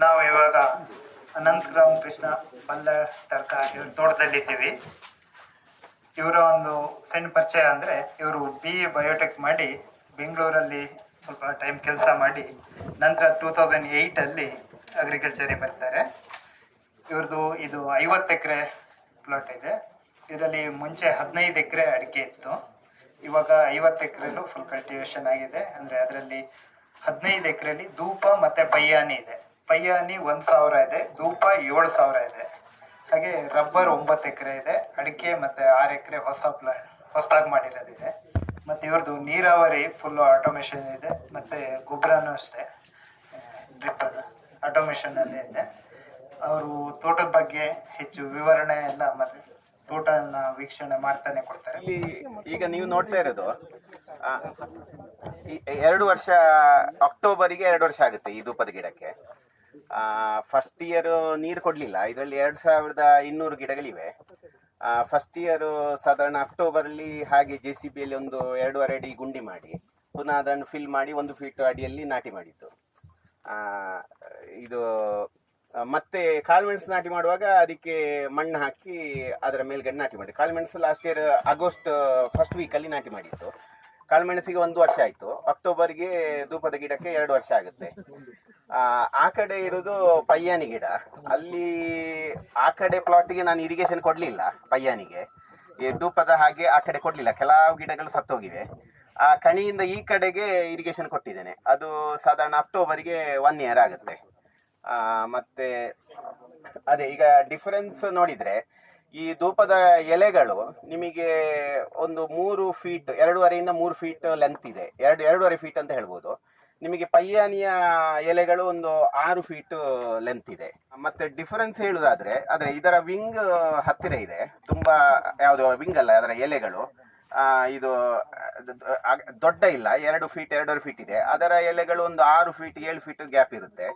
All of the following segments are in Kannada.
ನಾವು ಇವಾಗ ಅನಂತ ರಾಮಕೃಷ್ಣ ಪಲ್ಲ ತರ್ಕ ಇವ್ರ ತೋಟದಲ್ಲಿದ್ದೀವಿ. ಇವರ ಒಂದು ಸಣ್ಣ ಪರಿಚಯ ಅಂದರೆ ಇವರು ಬಿ ಎ ಬಯೋಟೆಕ್ ಮಾಡಿ ಬೆಂಗಳೂರಲ್ಲಿ ಸ್ವಲ್ಪ ಟೈಮ್ ಕೆಲಸ ಮಾಡಿ ನಂತರ ಟೂ ತೌಸಂಡ್ ಏಯ್ಟಲ್ಲಿ ಅಗ್ರಿಕಲ್ಚರಿಗೆ ಬರ್ತಾರೆ. ಇವ್ರದ್ದು ಇದು ಐವತ್ತು ಎಕರೆ ಪ್ಲಾಟ್ ಇದೆ. ಇದರಲ್ಲಿ ಮುಂಚೆ ಹದಿನೈದು ಎಕರೆ ಅಡಿಕೆ ಇತ್ತು. ಇವಾಗ ಐವತ್ತು ಎಕರೆಲ್ಲೂ ಫುಲ್ ಕಲ್ಟಿವೇಶನ್ ಆಗಿದೆ. ಅಂದರೆ ಅದರಲ್ಲಿ ಹದಿನೈದು ಎಕರೆಲಿ ಧೂಪ ಮತ್ತು ಬಯ್ಯಾನಿ ಇದೆ. ಪಯ್ಯಾನಿ ಒಂದು ಸಾವಿರ ಇದೆ, ಧೂಪ ಏಳು ಸಾವಿರ ಇದೆ. ಹಾಗೆ ರಬ್ಬರ್ ಒಂಬತ್ತು ಎಕರೆ ಇದೆ, ಅಡಿಕೆ ಮತ್ತೆ ಆರು ಎಕರೆ ಹೊಸ ಪ್ಲಾ, ಹೊಸದಾಗಿ ಮಾಡಿರೋದಿದೆ. ಮತ್ತೆ ಇವ್ರದ್ದು ನೀರಾವರಿ ಫುಲ್ ಆಟೋಮೇಷನ್ ಇದೆ, ಮತ್ತೆ ಗೊಬ್ಬರನೂ ಅಷ್ಟೇ. ಡ್ರಿಪ್ ಅಲ್ಲಿ ಇದೆ. ಅವರು ತೋಟದ ಬಗ್ಗೆ ಹೆಚ್ಚು ವಿವರಣೆ ಎಲ್ಲ ಮತ್ತೆ ತೋಟನ ವೀಕ್ಷಣೆ ಮಾಡ್ತಾನೆ ಕೊಡ್ತಾರೆ. ಈಗ ನೀವು ನೋಡ್ತಾ ಇರೋದು ಎರಡು ವರ್ಷ, ಅಕ್ಟೋಬರಿಗೆ ಎರಡು ವರ್ಷ ಆಗುತ್ತೆ ಈ ಧೂಪದ ಗಿಡಕ್ಕೆ. ಫಸ್ಟ್ ಇಯರ್ ನೀರು ಕೊಡ್ಲಿಲ್ಲ. ಇದರಲ್ಲಿ ಎರಡು ಸಾವಿರದ ಇನ್ನೂರು ಗಿಡಗಳಿವೆ. ಫಸ್ಟ್ ಇಯರ್ ಸಾಧಾರಣ ಅಕ್ಟೋಬರಲ್ಲಿ ಹಾಗೆ ಜೆ ಸಿ ಬಿಯಲ್ಲಿ ಒಂದು ಎರಡೂವರೆ ಅಡಿ ಗುಂಡಿ ಮಾಡಿ, ಪುನಃ ಅದನ್ನು ಫಿಲ್ ಮಾಡಿ ಒಂದು ಫೀಟ್ ಅಡಿಯಲ್ಲಿ ನಾಟಿ ಮಾಡಿದ್ದು. ಇದು, ಮತ್ತೆ ಕಾಳುಮೆಣಸು ನಾಟಿ ಮಾಡುವಾಗ ಅದಕ್ಕೆ ಮಣ್ಣು ಹಾಕಿ ಅದರ ಮೇಲ್ಗಡೆ ನಾಟಿ ಮಾಡಿ ಕಾಳುಮೆಣಸು ಲಾಸ್ಟ್ ಇಯರ್ ಆಗಸ್ಟ್ ಫಸ್ಟ್ ವೀಕಲ್ಲಿ ನಾಟಿ ಮಾಡಿತ್ತು ಕಾಳುಮೆಣಸಿಗೆ ಒಂದು ವರ್ಷ ಆಯಿತು. ಅಕ್ಟೋಬರ್ಗೆ ಧೂಪದ ಗಿಡಕ್ಕೆ ಎರಡು ವರ್ಷ ಆಗುತ್ತೆ. ಆ, ಕಡೆ ಇರೋದು ಪಯ್ಯಾನಿ ಗಿಡ. ಅಲ್ಲಿ ಆ ಕಡೆ ಪ್ಲಾಟಿಗೆ ನಾನು ಇರಿಗೇಷನ್ ಕೊಡಲಿಲ್ಲ ಪಯ್ಯಾನಿಗೆ ಈ ಧೂಪದ ಹಾಗೆ ಆ ಕಡೆ ಕೊಡಲಿಲ್ಲ. ಕೆಲವು ಗಿಡಗಳು ಸತ್ತೋಗಿವೆ. ಆ ಕಣಿಯಿಂದ ಈ ಕಡೆಗೆ ಇರಿಗೇಷನ್ ಕೊಟ್ಟಿದ್ದೇನೆ. ಅದು ಸಾಧಾರಣ ಅಕ್ಟೋಬರ್ಗೆ ಒನ್ ಇಯರ್ ಆಗುತ್ತೆ. ಮತ್ತೆ ಅದೇ ಈಗ ಡಿಫರೆನ್ಸ್ ನೋಡಿದ್ರೆ ಈ ಧೂಪದ ಎಲೆಗಳು ನಿಮಗೆ ಒಂದು ಮೂರು ಫೀಟ್ ಎರಡೂವರೆಯಿಂದ ಮೂರು ಫೀಟ್ ಲೆಂತ್ ಇದೆ. ಎರಡು ಎರಡೂವರೆ ಫೀಟ್ ಅಂತ ಹೇಳ್ಬೋದು. ನಿಮಗೆ ಪಯ್ಯಾನಿಯ ಎಲೆಗಳು ಒಂದು ಆರು ಫೀಟ್ ಲೆಂತ್ ಇದೆ. ಮತ್ತೆ ಡಿಫರೆನ್ಸ್ ಹೇಳುದಾದ್ರೆ ಆದರೆ ಇದರ ವಿಂಗ್ ಹತ್ತಿರ ಇದೆ. ತುಂಬಾ ಯಾವುದು ವಿಂಗ್ ಅಲ್ಲ, ಅದರ ಎಲೆಗಳು. ಇದು ದೊಡ್ಡ ಇಲ್ಲ, ಎರಡು ಫೀಟ್ ಎರಡೂವರೆ ಫೀಟ್ ಇದೆ. ಅದರ ಎಲೆಗಳು ಒಂದು ಆರು ಫೀಟ್ ಏಳು ಫೀಟ್ ಗ್ಯಾಪ್ ಇರುತ್ತೆ.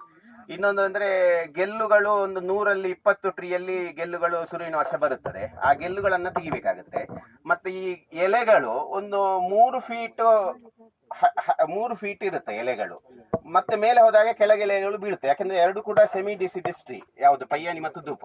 ಇನ್ನೊಂದು ಅಂದ್ರೆ ಗೆಲ್ಲುಗಳು ಒಂದು ನೂರಲ್ಲಿ ಇಪ್ಪತ್ತು ಟ್ರೀಯಲ್ಲಿ ಗೆಲ್ಲುಗಳು ಸುರುವಿನ ವರ್ಷ ಬರುತ್ತದೆ. ಆ ಗೆಲ್ಲುಗಳನ್ನ ತೆಗಿಬೇಕಾಗುತ್ತೆ. ಮತ್ತೆ ಈ ಎಲೆಗಳು ಒಂದು ಮೂರು ಫೀಟ್ ಮೂರು ಫೀಟ್ ಇರುತ್ತೆ ಎಲೆಗಳು. ಮತ್ತೆ ಮೇಲೆ ಹೋದಾಗ ಕೆಳಗೆ ಎಲೆಗಳು ಬೀಳುತ್ತೆ. ಯಾಕಂದ್ರೆ ಎರಡು ಕೂಡ ಸೆಮಿ ಡಿಸಿಡಿಸ್ ಟ್ರೀ ಯಾವುದು ಪಯ್ಯಾನಿ ಮತ್ತು ಧೂಪ.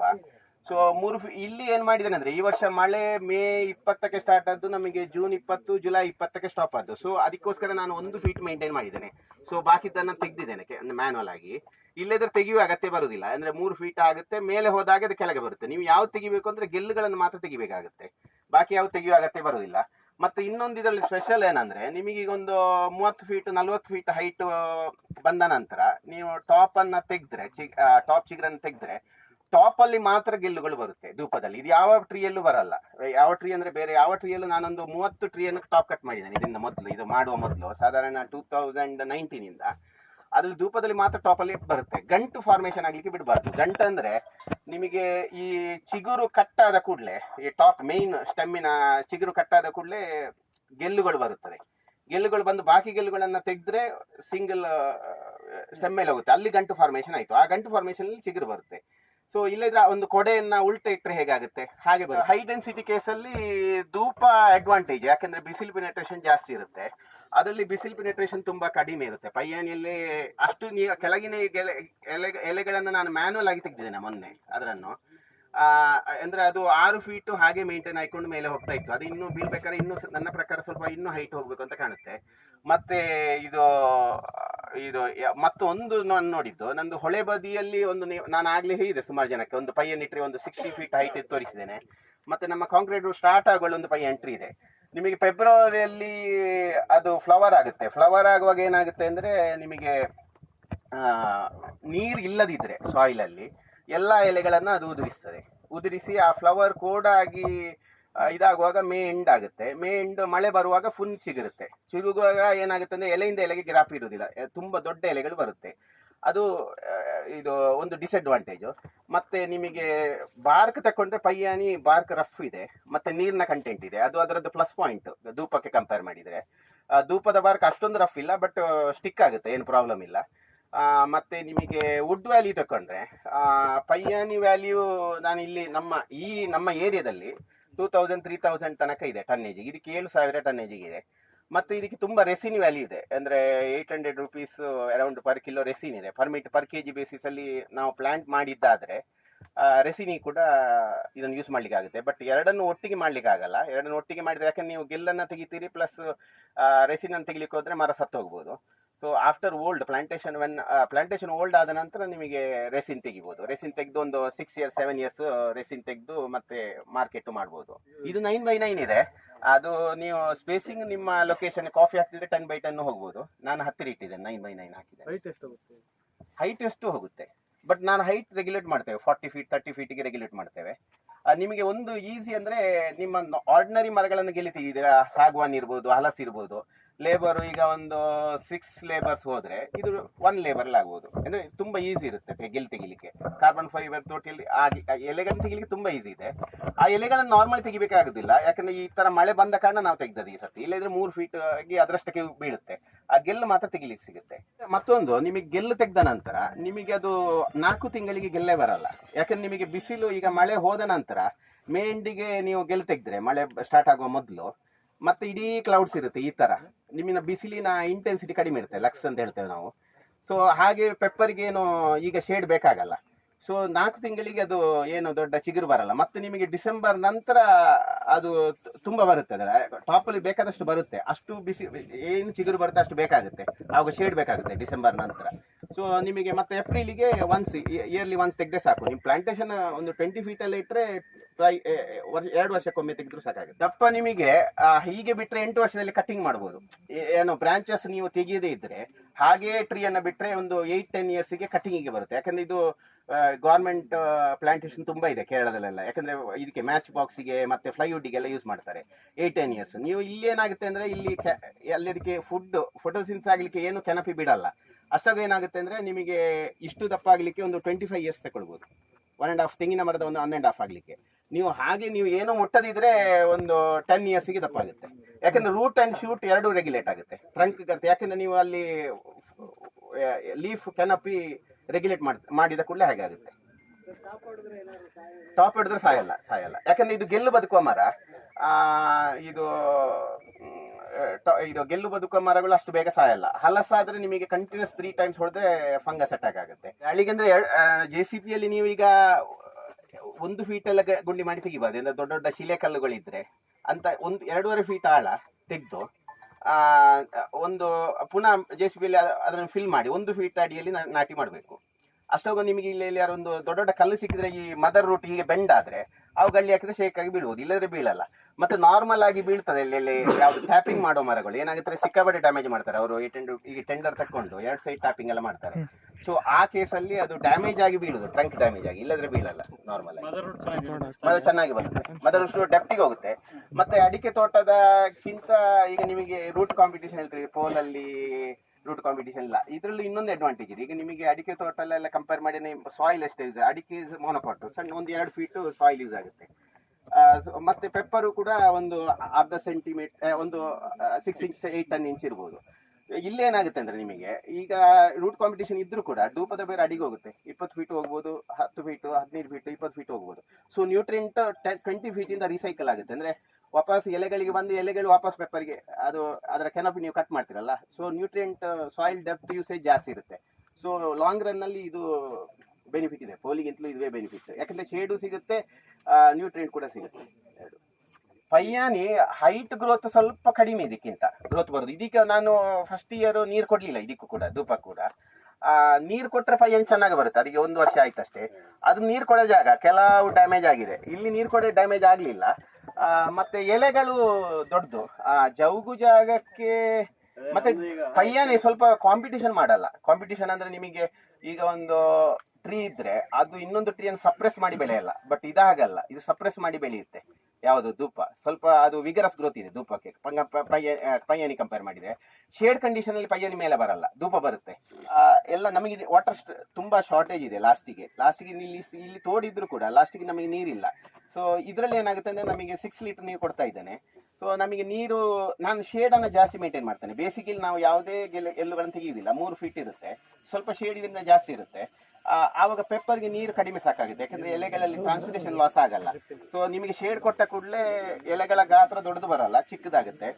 ಸೊ ಮೂರು ಇಲ್ಲಿ ಏನ್ ಮಾಡಿದ್ದೇನೆ ಅಂದ್ರೆ, ಈ ವರ್ಷ ಮಳೆ ಮೇ ಇಪ್ಪತ್ತಕ್ಕೆ ಸ್ಟಾರ್ಟ್ ಆದ್ದು, ನಮಗೆ ಜೂನ್ ಇಪ್ಪತ್ತು ಜುಲೈ ಇಪ್ಪತ್ತಕ್ಕೆ ಸ್ಟಾಪ್ ಆದ್ದು. ಸೊ ಅದಕ್ಕೋಸ್ಕರ ನಾನು ಒಂದು ಫೀಟ್ ಮೇಂಟೈನ್ ಮಾಡಿದ್ದೇನೆ. ಸೊ ಬಾಕಿದ್ದನ್ನ ತೆಗ್ದಿದ್ದೇನೆ ಮ್ಯಾನುವಲ್ ಆಗಿ. ಇಲ್ಲದ್ರೆ ತೆಗೆಯುವ ಅಗತ್ಯ ಬರುವುದಿಲ್ಲ ಅಂದ್ರೆ ಮೂರು ಫೀಟ್ ಆಗುತ್ತೆ, ಮೇಲೆ ಹೋದಾಗ ಅದು ಕೆಳಗೆ ಬರುತ್ತೆ. ನೀವು ಯಾವ್ದು ತೆಗಿಬೇಕು ಅಂದ್ರೆ ಗೆಲ್ಲುಗಳನ್ನು ಮಾತ್ರ ತೆಗಿಬೇಕಾಗುತ್ತೆ. ಬಾಕಿ ಯಾವ್ದು ತೆಗೆಯುವ ಅಗತ್ಯ ಬರುವುದಿಲ್ಲ ಮತ್ತೆ ಇನ್ನೊಂದು ಇದರಲ್ಲಿ ಸ್ಪೆಷಲ್ ಏನಂದ್ರೆ, ನಿಮಗೆ ಈಗ ಒಂದು ಮೂವತ್ತು ಫೀಟ್ ನಲ್ವತ್ತು ಫೀಟ್ ಹೈಟ್ ಬಂದ ನಂತರ ನೀವು ಟಾಪ್ ಅನ್ನ ತೆಗೆದ್ರೆ ಟಾಪ್ ಚಿಗುರನ್ನು ತೆಗೆದ್ರೆ ಟಾಪ್ ಅಲ್ಲಿ ಮಾತ್ರ ಗೆಲ್ಲುಗಳು ಬರುತ್ತೆ ಧೂಪದಲ್ಲಿ. ಇದು ಯಾವ ಟ್ರೀಯಲ್ಲೂ ಬರಲ್ಲ. ಯಾವ ಟ್ರೀ ಅಂದ್ರೆ ಬೇರೆ ಯಾವ ಟ್ರೀಯಲ್ಲೂ ನಾನೊಂದು ಮೂವತ್ತು ಟ್ರೀಯನ್ನು ಟಾಪ್ ಕಟ್ ಮಾಡಿದ್ದೇನೆ. ಇದರಿಂದ ಮೊದಲು, ಇದು ಮಾಡುವ ಮೊದಲು. ಸಾಧಾರಣ ಟೂ ತೌಸಂಡ್ ನೈನ್ಟೀನ್ ಇಂದ. ಅದ್ರಲ್ಲಿ ಧೂಪದಲ್ಲಿ ಮಾತ್ರ ಟಾಪ್ ಅಲ್ಲಿ ಬರುತ್ತೆ. ಗಂಟು ಫಾರ್ಮೇಶನ್ ಆಗ್ಲಿಕ್ಕೆ ಬಿಡಬಾರ್ದು. ಗಂಟು ಅಂದ್ರೆ ನಿಮಗೆ ಈ ಚಿಗುರು ಕಟ್ಟಾದ ಕೂಡಲೇ, ಈ ಟಾಪ್ ಮೇನ್ ಸ್ಟೆಮ್ಮಿನ ಚಿಗುರು ಕಟ್ಟಾದ ಕೂಡಲೇ ಗೆಲ್ಲುಗಳು ಬರುತ್ತದೆ ಗೆಲ್ಲುಗಳು ಬಂದು ಬಾಕಿ ಗೆಲ್ಲುಗಳನ್ನ ತೆಗೆದ್ರೆ ಸಿಂಗಲ್ ಸ್ಟೆಮ್ ಮೇಲೆ ಹೋಗುತ್ತೆ. ಅಲ್ಲಿ ಗಂಟು ಫಾರ್ಮೇಶನ್ ಆಯ್ತು. ಆ ಗಂಟು ಫಾರ್ಮೇಶನ್ ಅಲ್ಲಿ ಚಿಗುರು ಬರುತ್ತೆ. ಸೊ ಇಲ್ಲದ್ರೆ ಒಂದು ಕೊಡೆಯನ್ನ ಉಲ್ಟ ಇಟ್ಟರೆ ಹೇಗಾಗುತ್ತೆ? ಹಾಗೆ ಬರುತ್ತೆ. ಹೈ ಡೆನ್ಸಿಟಿ ಕೇಸಲ್ಲಿ ಧೂಪ ಅಡ್ವಾಂಟೇಜ್ ಯಾಕಂದ್ರೆ ಬಿಸಿಲು ಪೆನೆಟ್ರೇಷನ್ ಜಾಸ್ತಿ ಇರುತ್ತೆ. ಅದರಲ್ಲಿ ಬಿಸಿಲು ಪೆನೆಟ್ರೇಷನ್ ತುಂಬಾ ಕಡಿಮೆ ಇರುತ್ತೆ. ಪಯ್ಯಾನಿಯಲ್ಲಿ ಅಷ್ಟು ನೀ, ಕೆಳಗಿನ ಎಲೆ ಎಲೆ, ಎಲೆಗಳನ್ನು ನಾನು ಮ್ಯಾನುವಲ್ ಆಗಿ ತೆಗೆದಿದ್ದೇನೆ ಮೊನ್ನೆ ಅದರನ್ನು. ಅಂದ್ರೆ ಅದು ಆರು ಫೀಟ್ ಹಾಗೆ ಮೇಂಟೈನ್ ಆಯ್ಕೊಂಡು ಮೇಲೆ ಹೋಗ್ತಾ ಇತ್ತು. ಅದು ಇನ್ನು ಬೀಳ್ಬೇಕಾದ್ರೆ ಇನ್ನು ನನ್ನ ಪ್ರಕಾರ ಸ್ವಲ್ಪ ಇನ್ನೂ ಹೈಟ್ ಹೋಗ್ಬೇಕು ಅಂತ ಕಾಣುತ್ತೆ. ಮತ್ತೆ ಇದು ಇದು ಮತ್ತೊಂದು ನಾನು ನೋಡಿದ್ದು. ನಂದು ಹೊಳೆ ಬದಿಯಲ್ಲಿ ಒಂದು ನಾನು ಆಗ್ಲೇ ಹೇಳಿದೆ ಸುಮಾರು ಜನಕ್ಕೆ. ಒಂದು ಪೈಯನ್ ಇಟ್ರಿ ಒಂದು ಸಿಕ್ಸ್ಟಿ ಫೀಟ್ ಹೈಟ್ ತೋರಿಸಿದ್ದೇನೆ. ಮತ್ತೆ ನಮ್ಮ ಕಾಂಕ್ರೀಟ್ ಸ್ಟಾರ್ಟ್ ಆಗೋಲ್ಲ ಒಂದು ಪೈ ಎಂಟ್ರಿ ಇದೆ. ನಿಮಗೆ ಫೆಬ್ರವರಿಯಲ್ಲಿ ಅದು ಫ್ಲವರ್ ಆಗುತ್ತೆ. ಫ್ಲವರ್ ಆಗುವಾಗ ಏನಾಗುತ್ತೆ ಅಂದರೆ ನಿಮಗೆ ನೀರು ಇಲ್ಲದಿದ್ದರೆ ಸಾಯ್ಲಲ್ಲಿ ಎಲ್ಲ ಎಲೆಗಳನ್ನು ಅದು ಉದುರಿಸ್ತದೆ. ಉದುರಿಸಿ ಆ ಫ್ಲವರ್ ಕೋಡಾಗಿ ಆಗಿ ಇದಾಗುವಾಗ ಮೇ ಎಂಡ್ ಆಗುತ್ತೆ. ಮೇ ಎಂಡ್ ಮಳೆ ಬರುವಾಗ ಫುಲ್ ಚಿಗುರುತ್ತೆ. ಚಿಗುರುವಾಗ ಏನಾಗುತ್ತೆ ಅಂದರೆ ಎಲೆಯಿಂದ ಎಲೆಗೆ ಗ್ರಾಪ್ ಇರುವುದಿಲ್ಲ. ತುಂಬ ದೊಡ್ಡ ಎಲೆಗಳು ಬರುತ್ತೆ. ಅದು ಇದು ಒಂದು ಡಿಸ್ಅಡ್ವಾಂಟೇಜು ಮತ್ತೆ ನಿಮಗೆ ಬಾರ್ಕ್ ತಕೊಂಡ್ರೆ ಪೈಯಾನಿ ಬಾರ್ಕ್ ರಫ್ ಇದೆ, ಮತ್ತೆ ನೀರಿನ ಕಂಟೆಂಟ್ ಇದೆ. ಅದು ಅದರದ್ದು ಪ್ಲಸ್ ಪಾಯಿಂಟ್ ಧೂಪಕ್ಕೆ ಕಂಪೇರ್ ಮಾಡಿದರೆ. ಧೂಪದ ಬಾರ್ಕ್ ಅಷ್ಟೊಂದು ರಫ್ ಇಲ್ಲ ಬಟ್ ಸ್ಟಿಕ್ ಆಗುತ್ತೆ, ಏನು ಪ್ರಾಬ್ಲಮ್ ಇಲ್ಲ. ಮತ್ತು ನಿಮಗೆ ವುಡ್ ವ್ಯಾಲ್ಯೂ ತಕೊಂಡ್ರೆ ಪೈಯಾನಿ ವ್ಯಾಲ್ಯೂ ನಾನು ಇಲ್ಲಿ ನಮ್ಮ, ಈ ನಮ್ಮ ಏರಿಯಾದಲ್ಲಿ ಟೂ ತೌಸಂಡ್ ತ್ರೀ ತೌಸಂಡ್ ತನಕ ಇದೆ ಟನ್ನೇಜಿಗೆ ಇದಕ್ಕೆ ಏಳು ಸಾವಿರ ಟನ್ನೇಜಿಗೆ ಇದೆ. ಮತ್ತೆ ಇದಕ್ಕೆ ತುಂಬ ರೆಸಿನ್ ವ್ಯಾಲ್ಯೂ ಇದೆ. ಅಂದರೆ eight hundred rupees around per kilo resin ಇದೆ. Permit per K G basis ಅಲ್ಲಿ ನಾವು ಪ್ಲಾಂಟ್ ಮಾಡಿದ್ದಾದರೆ ರೆಸಿನಿ ಕೂಡ ಇದನ್ನು ಯೂಸ್ ಮಾಡ್ಲಿಕ್ಕೆ ಆಗುತ್ತೆ ಬಟ್ ಎರಡನ್ನು ಒಟ್ಟಿಗೆ ಮಾಡ್ಲಿಕ್ಕೆ ಆಗಲ್ಲ ಎರಡನ್ನು ಒಟ್ಟಿಗೆ ಮಾಡಿದರೆ ಯಾಕಂದ್ರೆ ನೀವು ಗೆಲ್ಲನ್ನು ತೆಗಿತೀರಿ ಪ್ಲಸ್ ರೆಸಿನನ್ನು ತೆಗಿಲಿಕ್ಕೆ ಹೋದರೆ ಮರ ಸತ್ತು ಹೋಗ್ಬೋದು so after old plantation when plantation old ಆದ ನಂತರ ನಿಮಗೆ ರೇಸಿನ್ ತೆಗಿಬೋದು. ರೇಸಿನ್ ತೆಗೆದು ಒಂದು six years seven years resin ತೆಗೆದು ಮತ್ತೆ ಮಾರ್ಕೆಟ್ ಮಾಡ್ಬೋದು. ಇದು ನೈನ್ ಬೈ ನೈನ್ ಇದೆ. ಅದು ನೀವು ಸ್ಪೇಸಿಂಗ್ ನಿಮ್ಮ ಲೊಕೇಶನ್ ಕಾಫಿ ಹಾಕ್ತಿದ್ರೆ ಟೆನ್ ಬೈ ಟೆನ್ ಹೋಗ್ಬೋದು. ನಾನು ಹತ್ತಿರ ಇಟ್ಟಿದ್ದೇನೆ ನೈನ್ ಬೈ ನೈನ್ ಹಾಕಿದೆ ಹೈಟ್ ಎಷ್ಟು ಹೋಗುತ್ತೆ? ಬಟ್ ನಾನು ಹೈಟ್ ರೆಗ್ಯುಲೇಟ್ ಮಾಡ್ತೇವೆ. ಫಾರ್ಟಿ ಫೀಟ್ ತರ್ಟಿ ಫೀಟಿಗೆ ರೆಗ್ಯುಲೇಟ್ ಮಾಡ್ತೇವೆ. ನಿಮಗೆ ಒಂದು ಈಸಿ ಅಂದ್ರೆ ನಿಮ್ಮ ಆರ್ಡಿನರಿ ಮರಗಳನ್ನು ಈಗ ಸಾಗವಾನ್ ಇರ್ಬೋದು ಹಲಸ್ ಇರ್ಬೋದು. ಲೇಬರ್ ಈಗ ಒಂದು ಸಿಕ್ಸ್ ಲೇಬರ್ಸ್ ಹೋದ್ರೆ ಇದು ಒನ್ ಲೇಬರ್ ಆಗ್ಬೋದು. ಅಂದ್ರೆ ತುಂಬಾ ಈಸಿ ಇರುತ್ತೆ ತೆಗಿಲ್ ತೆಗಿಲಿಕ್ಕೆ. ಕಾರ್ಬನ್ ಫೈಬರ್ ತೋಟಿಯಲ್ಲಿ ಆ ಎಲೆಗಳನ್ನ ತೆಗಿಲಿಕ್ಕೆ ತುಂಬಾ ಈಸಿ ಇದೆ. ಆ ಎಲೆಗಳನ್ನು ನಾರ್ಮಲ್ ತೆಗಿಬೇಕಾಗುದಿಲ್ಲ. ಯಾಕಂದ್ರೆ ಈ ತರ ಮಳೆ ಬಂದ ಕಾರಣ ನಾವು ತೆಗ್ದದ್ದು ಈ ಸತಿ ಇಲ್ಲದ್ರೆ ಮೂರು ಫೀಟ್ ಆಗಿ ಅದರಷ್ಟಕ್ಕೆ ಬೀಳುತ್ತೆ. ಆ ಗೆಲ್ಲು ಮಾತ್ರ ತೆಗಿಲಿಕ್ಕೆ ಸಿಗುತ್ತೆ. ಮತ್ತೊಂದು, ನಿಮಗೆ ಗೆಲ್ಲು ತೆಗೆದ ನಂತರ ನಿಮಗೆ ಅದು ನಾಲ್ಕು ತಿಂಗಳಿಗೆ ಗೆಲ್ಲೇ ಬರಲ್ಲ. ಯಾಕಂದ್ರೆ ನಿಮಗೆ ಬಿಸಿಲು ಈಗ ಮಳೆ ಹೋದ ನಂತರ, ಮೇಂಡಿಗೆ ನೀವು ಗೆಲ್ಲು ತೆಗೆದ್ರೆ ಮಳೆ ಸ್ಟಾರ್ಟ್ ಆಗುವ ಮೊದಲು ಮತ್ತೆ ಇಡೀ ಕ್ಲೌಡ್ಸ್ ಇರುತ್ತೆ ಈ ತರ. ನಿಮ್ಮಿನ ಬಿಸಿಲಿನ ಇಂಟೆನ್ಸಿಟಿ ಕಡಿಮೆ ಇರುತ್ತೆ ಲಕ್ಸ್ ಅಂತ ಹೇಳ್ತೇವೆ ನಾವು. ಸೊ ಹಾಗೆ ಪೆಪ್ಪರ್ಗೆ ಏನು ಈಗ ಶೇಡ್ ಬೇಕಾಗಲ್ಲ. ಸೊ ನಾಲ್ಕು ತಿಂಗಳಿಗೆ ಅದು ಏನು ದೊಡ್ಡ ಚಿಗುರು ಬರಲ್ಲ. ಮತ್ತೆ ನಿಮಗೆ ಡಿಸೆಂಬರ್ ನಂತರ ಅದು ತುಂಬಾ ಬರುತ್ತೆ ಅದರ. ಟಾಪಲ್ಲಿ ಬೇಕಾದಷ್ಟು ಬರುತ್ತೆ. ಅಷ್ಟು ಬಿಸಿ, ಏನು ಚಿಗುರು ಬರುತ್ತೆ ಅಷ್ಟು ಬೇಕಾಗುತ್ತೆ. ಆವಾಗ ಶೇಡ್ ಬೇಕಾಗುತ್ತೆ ಡಿಸೆಂಬರ್ ನಂತರ. ಸೊ ನಿಮಗೆ ಮತ್ತೆ ಏಪ್ರಿಲಿಗೆ ಒನ್ಸ್ ಇಯರ್ಲಿ ಒನ್ಸ್ ತೆಗೆದೇ ಸಾಕು. ನಿಮ್ಮ ಪ್ಲಾಂಟೇಶನ್ ಒಂದು ಟ್ವೆಂಟಿ ಫೀಟ್ ಅಲ್ಲಿ ವರ್ಷ, ಎರಡು ವರ್ಷಕ್ಕೊಮ್ಮೆ ತೆಗೆದ್ರು ಸಾಕಾಗುತ್ತೆ. ದಪ್ಪ ನಿಮಗೆ ಹೀಗೆ ಬಿಟ್ರೆ ಎಂಟು ವರ್ಷದಲ್ಲಿ ಕಟಿಂಗ್ ಮಾಡ್ಬೋದು. ಏ- ಏನು ಬ್ರಾಂಚಸ್ ನೀವು ತೆಗೆಯದೇ ಇದ್ರೆ ಹಾಗೆ ಅನ್ನ ಬಿಟ್ರೆ ಒಂದು ಏಟ್ ಟೆನ್ ಇಯರ್ಸ್ಗೆ ಕಟಿಂಗಿಗೆ ಬರುತ್ತೆ. ಯಾಕಂದ್ರೆ ಇದು ಗೌರ್ಮೆಂಟ್ ಪ್ಲಾಂಟೇಶನ್ ತುಂಬಾ ಇದೆ ಕೇರಳದಲ್ಲೆಲ್ಲ. ಯಾಕಂದ್ರೆ ಇದಕ್ಕೆ ಮ್ಯಾಚ್ ಬಾಕ್ಸಿಗೆ ಮತ್ತೆ ಫ್ಲೈವುಡ್ಗೆಲ್ಲ ಯೂಸ್ ಮಾಡ್ತಾರೆ. ಏಟ್ ಟೆನ್ ಇಯರ್ಸ್ ನೀವು ಇಲ್ಲಿ ಏನಾಗುತ್ತೆ ಅಂದ್ರೆ ಇಲ್ಲಿ ಅಲ್ಲಿದಕ್ಕೆ ಫುಡ್ ಫೋಟೋಸಿನ್ಸ್ ಆಗ್ಲಿಕ್ಕೆ ಏನು ಕೆನಪಿ ಬಿಡಲ್ಲ. ಅಷ್ಟಾಗ ಏನಾಗುತ್ತೆ ಅಂದ್ರೆ ನಿಮಗೆ ಇಷ್ಟು ದಪ್ಪ ಆಗ್ಲಿಕ್ಕೆ ಒಂದು ಟ್ವೆಂಟಿ ಫೈವ್ ಇಯರ್ಸ್ ತಗೊಳ್ಬೋದು ಒನ್ ಅಂಡ್ ಹಾಫ್ ತೆಂಗಿನ ಮರದ ಒಂದು ಒನ್ ಅಂಡ್ ಹಾಫ್ ಆಗ್ಲಿಕ್ಕೆ. ನೀವು ಹಾಗೆ ನೀವು ಏನೋ ಮುಟ್ಟದಿದ್ರೆ ಒಂದು ಟೆನ್ ಇಯರ್ಸ್ಗೆ ದಪ್ಪ ಆಗುತ್ತೆ ಯಾಕಂದ್ರೆ ರೂಟ್ ಅಂಡ್ ಶೂಟ್ ಎರಡು ರೆಗ್ಯುಲೇಟ್ ಆಗುತ್ತೆ. ಟ್ರಂಕ್ ಯಾಕಂದ್ರೆ ನೀವು ಅಲ್ಲಿ ಲೀಫ್ ಕೆನಪಿ ರೆಗ್ಯುಲೇಟ್ ಮಾಡಿದ ಕೂಡಲೇ ಹಾಗೆ ಆಗುತ್ತೆ. ಟಾಪ್ ಹಿಡಿದ್ರೆ ಸಾಯಲ್ಲ ಸಾಯಲ್ಲ. ಯಾಕಂದ್ರೆ ಇದು ಗೆಲ್ಲು ಬದುಕುವ ಮರ. ಇದು ಇದು ಗೆಲ್ಲು ಬದುಕುವ ಮರಗಳು ಅಷ್ಟು ಬೇಗ ಸಾಯಲ್ಲ. ಹಲಸಾದ್ರೆ ನಿಮಗೆ ಕಂಟಿನ್ಯೂಸ್ ತ್ರೀ ಟೈಮ್ಸ್ ಹೊಡೆದ್ರೆ ಫಂಗಸ್ ಅಟ್ಯಾಕ್ ಆಗುತ್ತೆ. ಅಲ್ಲಿಗಂದ್ರೆ ಜೆ ಸಿ ಪಿಯಲ್ಲಿ ನೀವು ಈಗ ಒಂದು ಫೀಟ್ ಎಲ್ಲ ಗುಂಡಿ ಮಾಡಿ ತೆಗಿಬಾರ್ದು ಅಂದ್ರೆ ದೊಡ್ಡ ದೊಡ್ಡ ಶಿಲೆ ಕಲ್ಲುಗಳಿದ್ರೆ ಅಂತ ಒಂದು ಎರಡೂವರೆ ಫೀಟ್ ಆಳ ತೆಗೆದು ಒಂದು ಪುನಃ ಜೆ ಸಿ ಬಿಲಿ ಅದನ್ನು ಫಿಲ್ ಮಾಡಿ ಒಂದು ಫೀಟ್ ಅಡಿಯಲ್ಲಿ ನಾಟಿ ಮಾಡಬೇಕು. ಅಷ್ಟೊಂದು ನಿಮಗೆ ಇಲ್ಲಿ ಇಲ್ಲಿ ಒಂದು ದೊಡ್ಡ ದೊಡ್ಡ ಕಲ್ಲು ಸಿಕ್ಕಿದ್ರೆ ಈ ಮದರ್ ರೂಟ್ ಹೀಗೆ ಬೆಂಡ್ ಆದ್ರೆ ಗಳ್ಳಿ ಹಾಕಿದ್ರೆ ಶೇಕ್ ಆಗಿ ಬೀಳ್ಬೋದು. ಇಲ್ಲದ್ರೆ ಬೀಳಲ್ಲ. ಮತ್ತೆ ನಾರ್ಮಲ್ ಆಗಿ ಬೀಳ್ತದೆ ಇಲ್ಲಿ ಯಾವ್ದು ಟ್ಯಾಪಿಂಗ್ ಮಾಡೋ ಮರಗಳು. ಏನಾಗುತ್ತೆ ಸಿಕ್ಕಾಪಟ್ಟೆ ಡ್ಯಾಮೇಜ್ ಮಾಡ್ತಾರೆ. ಅವರು ಈಗ ಟೆಂಡರ್ ತಕೊಂಡು ಎರಡ್ ಸೈಡ್ ಟ್ಯಾಪಿಂಗ್ ಎಲ್ಲ ಮಾಡ್ತಾರೆ. ಸೊ ಆ ಕೇಸಲ್ಲಿ ಅದು ಡ್ಯಾಮೇಜ್ ಆಗಿ ಬೀಳುದು ಟ್ರಂಕ್ ಡ್ಯಾಮೇಜ್ ಆಗಿ. ಇಲ್ಲದ್ರೆ ಬೀಳಲ್ಲ ನಾರ್ಮಲ್ ಆಗಿ. ಮದರ್ ರೂಟ್ ಚೆನ್ನಾಗಿ ಬರುತ್ತೆ. ಮದರ್ ಡೆಪ್ಟಿಗೆ ಹೋಗುತ್ತೆ. ಮತ್ತೆ ಅಡಿಕೆ ತೋಟದಕ್ಕಿಂತ ಈಗ ನಿಮಗೆ ರೂಟ್ ಕಾಂಪಿಟೇಷನ್ ಹೇಳ್ತೀವಿ ಅಲ್ಲಿ ರೂಟ್ ಕಾಂಪಿಟೇಷನ್ ಇಲ್ಲ. ಇದರಲ್ಲಿ ಇನ್ನೊಂದು ಅಡ್ವಾಂಟೇಜ್ ಇದೆ. ಈಗ ನಿಮಗೆ ಅಡಿಕೆ ತೋಟಲೆಲ್ಲ ಕಂಪೇರ್ ಮಾಡಿ ಸಾಯಿಲ್ ಎಷ್ಟು ಯೂಸ್ ಅಡಿಕೆ ಮೊನಕೊಟ್ಟು ಸಣ್ಣ ಒಂದು ಎರಡು ಫೀಟ್ ಸಾಯಿಲ್ ಯೂಸ್ ಆಗುತ್ತೆ. ಮತ್ತೆ ಪೆಪ್ಪರು ಕೂಡ ಒಂದು ಅರ್ಧ ಸೆಂಟಿಮೀಟರ್ ಒಂದು six inch eight ton inch ಇರ್ಬೋದು. ಇಲ್ಲಿ ಏನಾಗುತ್ತೆ ಅಂದ್ರೆ ನಿಮಗೆ, ಈಗ ರೂಟ್ ಕಾಂಪಿಟೇಷನ್ ಇದ್ರೂ ಕೂಡ ಧೂಪದ ಬೇರೆ ಅಡಿಗೆ ಹೋಗುತ್ತೆ. ಇಪ್ಪತ್ತು ಫೀಟ್ ಹೋಗ್ಬೋದು, ಹತ್ತು ಫೀಟ್ ಹದಿನೈದು ಫೀಟ್ ಇಪ್ಪತ್ತು ಫೀಟ್ ಹೋಗ್ಬೋದು. ಸೊ ನ್ಯೂಟ್ರಿಯೆಂಟ್ ಟ್ವೆಂಟಿ ಇಂದ ರೀಸೈಕಲ್ ಆಗುತ್ತೆ. ಅಂದ್ರೆ ವಾಪಸ್ ಎಲೆಗಳಿಗೆ ಬಂದು ಎಲೆಗಳು ವಾಪಸ್ ಪೆಪ್ಪರ್ಗೆ ಅದು ಅದರ ಕೆನಪಿ ನೀವು ಕಟ್ ಮಾಡ್ತೀರಲ್ಲ. So nutrient soil depth usage ಜಾಸ್ತಿ ಇರುತ್ತೆ. ಸೊ ಲಾಂಗ್ ರನ್ನಲ್ಲಿ ಇದು ಬೆನಿಫಿಟ್ ಇದೆ. ಪೋಲಿಗಿಂತಲೂ ಇದುವೇ ಬೆನಿಫಿಟ್. ಯಾಕಂದ್ರೆ ಶೇಡು ಸಿಗುತ್ತೆ ನ್ಯೂಟ್ರಿಯೆಂಟ್ ಕೂಡ ಸಿಗುತ್ತೆ. ಎರಡು. ಪಯ್ಯಾನಿ ಹೈಟ್ ಗ್ರೋತ್ ಸ್ವಲ್ಪ ಕಡಿಮೆ ಇದಕ್ಕಿಂತ. ಗ್ರೋತ್ ಬರೋದು. ಇದಕ್ಕೆ ನಾನು ಫಸ್ಟ್ ಇಯರ್ ನೀರು ಕೊಡ್ಲಿಲ್ಲ ಇದಕ್ಕೂ ಕೂಡ ಧೂಪ ಕೂಡ. ನೀರು ಕೊಟ್ಟರೆ ಪಯ್ಯಾನಿ ಚೆನ್ನಾಗಿ ಬರುತ್ತೆ. ಅದಕ್ಕೆ ಒಂದು ವರ್ಷ ಆಯ್ತಷ್ಟೇ. ಅದು ನೀರು ಕೊಡೋ ಜಾಗ ಕೆಲವು ಡ್ಯಾಮೇಜ್ ಆಗಿದೆ. ಇಲ್ಲಿ ನೀರು ಕೊಡೋ ಡ್ಯಾಮೇಜ್ ಆಗಲಿಲ್ಲ. ಮತ್ತೆ ಎಲೆಗಳು ದೊಡ್ಡದು. ಜೌಗು ಜಾಗಕ್ಕೆ ಮತ್ತೆ ಪಯ್ಯಾನಿ ಸ್ವಲ್ಪ ಕಾಂಪಿಟೇಷನ್ ಮಾಡಲ್ಲ. ಕಾಂಪಿಟೇಷನ್ ಅಂದ್ರೆ ನಿಮಗೆ ಈಗ ಒಂದು ಟ್ರೀ ಇದ್ರೆ ಅದು ಇನ್ನೊಂದು ಟ್ರೀಯನ್ನು ಸಪ್ರೆಸ್ ಮಾಡಿ ಬೆಳೆಯಲ್ಲ. ಬಟ್ ಇದಾಗಲ್ಲ, ಇದು ಸಪ್ರೆಸ್ ಮಾಡಿ ಬೆಳೆಯುತ್ತೆ. ಯಾವುದು? ಧೂಪ. ಸ್ವಲ್ಪ ಅದು ವಿಗರಸ್ ಗ್ರೋತ್ ಇದೆ ಧೂಪಕ್ಕೆ. ಪಂಗ- ಪ- ಪಯ್ಯ ಕಂಪೇರ್ ಮಾಡಿದ್ರೆ. ಶೇಡ್ ಕಂಡೀಷನ್ ಅಲ್ಲಿ ಪಯ್ಯಾನಿ ಮೇಲೆ ಬರಲ್ಲ. ಧೂಪ ಬರುತ್ತೆ. ಎಲ್ಲ ನಮಗೆ ವಾಟರ್ ತುಂಬಾ ಶಾರ್ಟೇಜ್ ಇದೆ ಲಾಸ್ಟಿಗೆ ಲಾಸ್ಟಿಗೆ ಇಲ್ಲಿ ಇಲ್ಲಿ ತೋಡಿದ್ರು ಕೂಡ ಲಾಸ್ಟಿಗೆ ನಮಗೆ ನೀರಿಲ್ಲ. ಸೊ ಇದರಲ್ಲಿ ಏನಾಗುತ್ತೆ ಅಂದ್ರೆ ನಮಗೆ ಸಿಕ್ಸ್ ಲೀಟರ್ ನೀರು ಕೊಡ್ತಾ ಇದ್ದೇನೆ. ಸೊ ನಮಗೆ ನೀರು, ನಾನು ಶೇಡ್ ಅನ್ನು ಜಾಸ್ತಿ ಮೇಂಟೈನ್ ಮಾಡ್ತೇನೆ. ಬೇಸಿಗೆಲಿ ನಾವು ಯಾವುದೇ ಎಲ್ಲುಗಳನ್ನು ತೆಗೆಯುವುದಿಲ್ಲ. ಮೂರು ಫೀಟ್ ಇರುತ್ತೆ. ಸ್ವಲ್ಪ ಶೇಡ್ ಇದರಿಂದ ಜಾಸ್ತಿ ಇರುತ್ತೆ. ಆವಾಗ ಪೆಪ್ಪರ್ಗೆ ನೀರು ಕಡಿಮೆ ಸಾಕಾಗುತ್ತೆ. ಯಾಕಂದ್ರೆ ಎಲೆಗಳಲ್ಲಿ ಟ್ರಾನ್ಸ್ಪಿರೇಷನ್ ಲಾಸ್ ಆಗಲ್ಲ. ಸೊ ನಿಮಗೆ ಶೇಡ್ ಕೊಟ್ಟ ಕೂಡಲೇ ಎಲೆಗಳ ಗಾತ್ರ ದೊಡ್ಡದು ಬರಲ್ಲ, ಚಿಕ್ಕದಾಗುತ್ತೆ.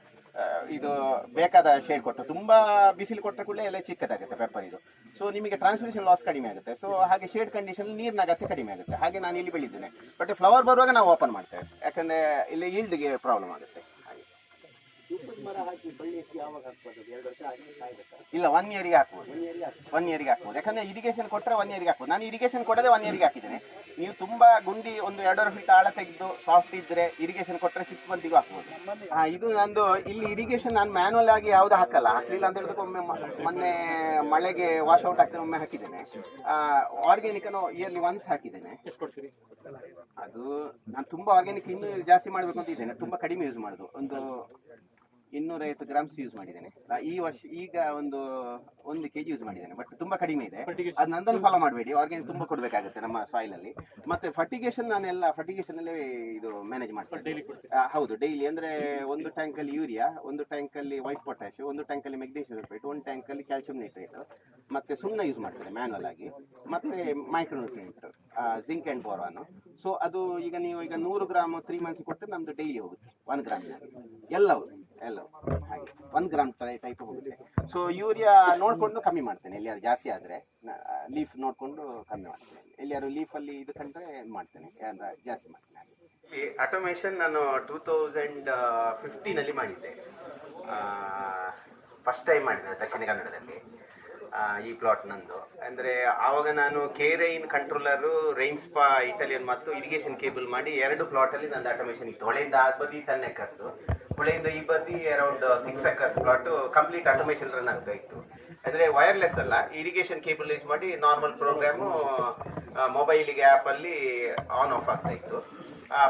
ಇದು ಬೇಕಾದ ಶೇಡ್ ಕೊಟ್ಟು. ತುಂಬಾ ಬಿಸಿಲು ಕೊಟ್ಟರೆ ಕೂಡಲೇ ಎಲೆ ಚಿಕ್ಕದಾಗುತ್ತೆ ಪೆಪ್ಪರ್ ಇದು. ಸೊ ನಿಮಗೆ ಟ್ರಾನ್ಸ್ಮಿಷನ್ ಲಾಸ್ ಕಡಿಮೆ ಆಗುತ್ತೆ. ಸೊ ಹಾಗೆ ಶೇಡ್ ಕಂಡೀಷನ್ ನೀರಿನ ಅಗತ್ಯ ಕಡಿಮೆ ಆಗುತ್ತೆ. ಹಾಗೆ ನಾನು ಇಲ್ಲಿ ಬೆಳಿದ್ದೇನೆ. ಬಟ್ ಫ್ಲವರ್ ಬರುವಾಗ ನಾವು ಓಪನ್ ಮಾಡ್ತೇವೆ. ಯಾಕಂದ್ರೆ ಇಲ್ಲಿ ಈಲ್ಡ್ಗೆ ಪ್ರಾಬ್ಲಮ್ ಆಗುತ್ತೆ. ಇಲ್ಲ ಒನ್ ಇಯರ್ಗೆ ಹಾಕ್ಬೋದು. ಒನ್ ಇಯರ್ಗೆ ಹಾಕ್ಬೋದು. ಯಾಕಂದ್ರೆ ಇರಿಗೇಷನ್ ಕೊಟ್ಟರೆ ಒನ್ ಇಯರ್ಗೆ ಹಾಕ್ಬೋದು. ನಾನು ಇರಿಗೇಷನ್ ಕೊಡದೆ ಒನ್ ಇಯರ್ಗೆ ಹಾಕಿದ್ದೇನೆ. ನೀವು ತುಂಬಾ ಗುಂಡಿ ಒಂದು ಎರಡೂವರೆ ಫೀಟ್ ಆಳ ತೆಗೆದು ಸಾಫ್ಟ್ ಇದ್ರೆ ಇರಿಗೇಷನ್ ಕೊಟ್ಟರೆ ಸಿಕ್ಸ್ ಮಂತಿಗೂ ಹಾಕ್ಬೋದು. ಹಾ ಇದು ನಂದು ಇಲ್ಲಿ ಇರಿಗೇಷನ್ ನಾನು ಮ್ಯಾನುವಲ್ ಆಗಿ ಯಾವ್ದು ಹಾಕಲ್ಲ. ಹಾಕ್ಲಿಲ್ಲ ಅಂತ ಹೇಳಿದ್ರೆ ಒಮ್ಮೆ ಮೊನ್ನೆ ಮಳೆಗೆ ವಾಶ್ ಔಟ್ ಆಗ್ತದೆ ಒಮ್ಮೆ ಹಾಕಿದ್ದೇನೆ. ಆರ್ಗ್ಯಾನಿಕ್ ಅನ್ನೋ ಇಯರ್ಲಿ ಒನ್ಸ್ ಹಾಕಿದ್ದೇನೆ. ಅದು ನಾನು ತುಂಬಾ ಆರ್ಗ್ಯಾನಿಕ್ ಇನ್ನೂ ಜಾಸ್ತಿ ಮಾಡಬೇಕು ಅಂತ ಇದ್ದೇನೆ. ತುಂಬಾ ಕಡಿಮೆ ಯೂಸ್ ಮಾಡುದು. ಒಂದು ಇನ್ನೂರೈವತ್ತು ಗ್ರಾಮ್ಸ್ ಯೂಸ್ ಮಾಡಿದ್ದೇನೆ. ಈ ವರ್ಷ ಈಗ ಒಂದು ಒಂದು ಕೆಜಿ ಯೂಸ್ ಮಾಡಿದ್ದೇನೆ ಬಟ್ ತುಂಬಾ ಕಡಿಮೆ ಇದೆ. ಅದು ನಂದನ್ನು ಫಾಲೋ ಮಾಡಬೇಡಿ ಆರ್ಗ್ಯಾನಿಕ್ ತುಂಬಾ ಕೊಡಬೇಕಾಗುತ್ತೆ ನಮ್ಮ ಸಾಯಿಲ್ ಅಲ್ಲಿ. ಮತ್ತೆ ಫರ್ಟಿಗೇಷನ್ ನಾನೆಲ್ಲ ಫರ್ಟಿಗೇಷನ್ ಅಲ್ಲೇ ಇದು ಮ್ಯಾನೇಜ್ ಮಾಡ್ತೇನೆ. ಆ, ಹೌದು ಡೈಲಿ ಅಂದ್ರೆ ಒಂದು ಟ್ಯಾಂಕ್ ಅಲ್ಲಿ ಯೂರಿಯಾ ಒಂದು ಟ್ಯಾಂಕ್ ಅಲ್ಲಿ ವೈಟ್ ಪೊಟ್ಯಾಶ್ ಒಂದು ಟ್ಯಾಂಕ್ ಅಲ್ಲಿ ಮೆಗ್ನೀಷಿಯಂ ಸಲ್ಫೇಟ್ ಒಂದು ಟ್ಯಾಂಕ್ ಅಲ್ಲಿ ಕ್ಯಾಲ್ಸಿಯಂ ನೈಟ್ರೇಟ್ ಮತ್ತೆ ಸುಣ್ಣ ಯೂಸ್ ಮಾಡ್ತೇನೆ ಮ್ಯಾನುವಲ್ ಆಗಿ. ಮತ್ತೆ micronutrient zinc and boron so ಅದು ಈಗ ನೀವು ಈಗ ನೂರು ಗ್ರಾಮ್ ತ್ರೀ ಮಂತ್ಸ್ ಕೊಟ್ಟರೆ ನಮ್ದು ಡೈಲಿ ಹೋಗುತ್ತೆ ಒನ್ ಗ್ರಾಮ್ ಎಲ್ಲವೂ ಎಲ್ಲವೂ ಹಾಗೆ ಒಂದು ಗ್ರಾಮ್ ಟೈಪ್ ಹೋಗುತ್ತೆ. ಸೊ ಯೂರಿಯಾ ನೋಡಿಕೊಂಡು ಕಮ್ಮಿ ಮಾಡ್ತೇನೆ ಎಲ್ಲಿಯಾರು ಜಾಸ್ತಿ ಆದ್ರೆ ಲೀಫ್ ನೋಡಿಕೊಂಡು ಕಮ್ಮಿ ಮಾಡ್ತೇನೆ. ಎಲ್ಲಿಯಾರು ಲೀಫಲ್ಲಿ ಇದು ಕಂಡ್ರೆ ಮಾಡ್ತೇನೆ ಜಾಸ್ತಿ ಮಾಡ್ತೇನೆ ಹಾಗೆ. ಆಟೋಮೇಷನ್ ನಾನು ಟೂ ತೌಸಂಡ್ ಫಿಫ್ಟೀನಲ್ಲಿ ಮಾಡಿದ್ದೆ. ಫಸ್ಟ್ ಟೈಮ್ ಮಾಡಿದೆ ದಕ್ಷಿಣ ಕನ್ನಡದಲ್ಲಿ ಈ ಪ್ಲಾಟ್ ನಂದು. ಅಂದ್ರೆ ಆವಾಗ ನಾನು ಕೇರೈನ್ ಕಂಟ್ರೋಲರು ರೈನ್ ಸ್ಪಾ ಇಟಾಲಿಯನ್ ಮತ್ತು ಇರಿಗೇಷನ್ ಕೇಬಲ್ ಮಾಡಿ ಎರಡು ಪ್ಲಾಟಲ್ಲಿ ನಂದು ಆಟೋಮೇಷನ್ ಇತ್ತು. ಹೊಳೆಯಿಂದ ಬದಿ ಟೆನ್ ಎಕರ್ಸ್ ಹೊಳೆಯಿಂದ ಈ ಬದಿ around six acres plot complete automation run ಆಗ್ತಾ ಇತ್ತು. ಅಂದ್ರೆ ವೈರ್ಲೆಸ್ ಅಲ್ಲ ಇರಿಗೇಷನ್ ಕೇಬಲ್ ಯೂಸ್ ಮಾಡಿ ನಾರ್ಮಲ್ ಪ್ರೋಗ್ರಾಮು ಮೊಬೈಲಿಗೆ ಆ್ಯಪ್ ಅಲ್ಲಿ ಆನ್ ಆಫ್ ಆಗ್ತಾ ಇತ್ತು.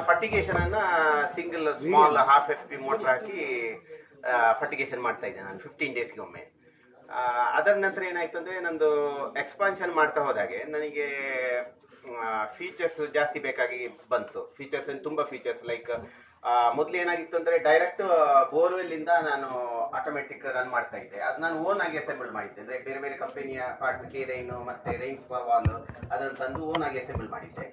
ಫರ್ಟಿಗೇಷನ್ ಅನ್ನ single small half F P motor ಹಾಕಿ ಫರ್ಟಿಗೇಷನ್ ಮಾಡ್ತಾ ಇದ್ದೆ ನಾನು ಫಿಫ್ಟೀನ್ ಡೇಸ್ಗೆ ಒಮ್ಮೆ. ಅದರ ನಂತರ ಏನಾಯ್ತು ಅಂದ್ರೆ ನಂದು ಎಕ್ಸ್ಪಾನ್ಷನ್ ಮಾಡ್ತಾ ಹೋದಾಗೆ ನನಗೆ ಫೀಚರ್ಸ್ ಜಾಸ್ತಿ ಬೇಕಾಗಿ ಬಂತು. ಫೀಚರ್ಸ್ ತುಂಬಾ ಫೀಚರ್ಸ್ ಲೈಕ್ ಮೊದಲು ಏನಾಗಿತ್ತು ಅಂದ್ರೆ ಡೈರೆಕ್ಟ್ ಬೋರ್ವೆಲ್ ಇಂದ ನಾನು ಆಟೋಮೆಟಿಕ್ ರನ್ ಮಾಡ್ತಾ ಇದ್ದೆ. ಅದು ನಾನು ಓನ್ ಆಗಿ ಅಸೆಂಬಲ್ ಮಾಡಿದ್ದೆ. ಅಂದ್ರೆ ಬೇರೆ ಬೇರೆ ಕಂಪನಿಯ ಪಾರ್ಟ್ಸ್ ಕೆ ರೈನು ಮತ್ತೆ ರೈನ್ಸ್ ವಾಲ್ ಅದನ್ನು ತಂದು ಓನ್ ಆಗಿ ಅಸೆಂಬಲ್ ಮಾಡಿದ್ದೆ.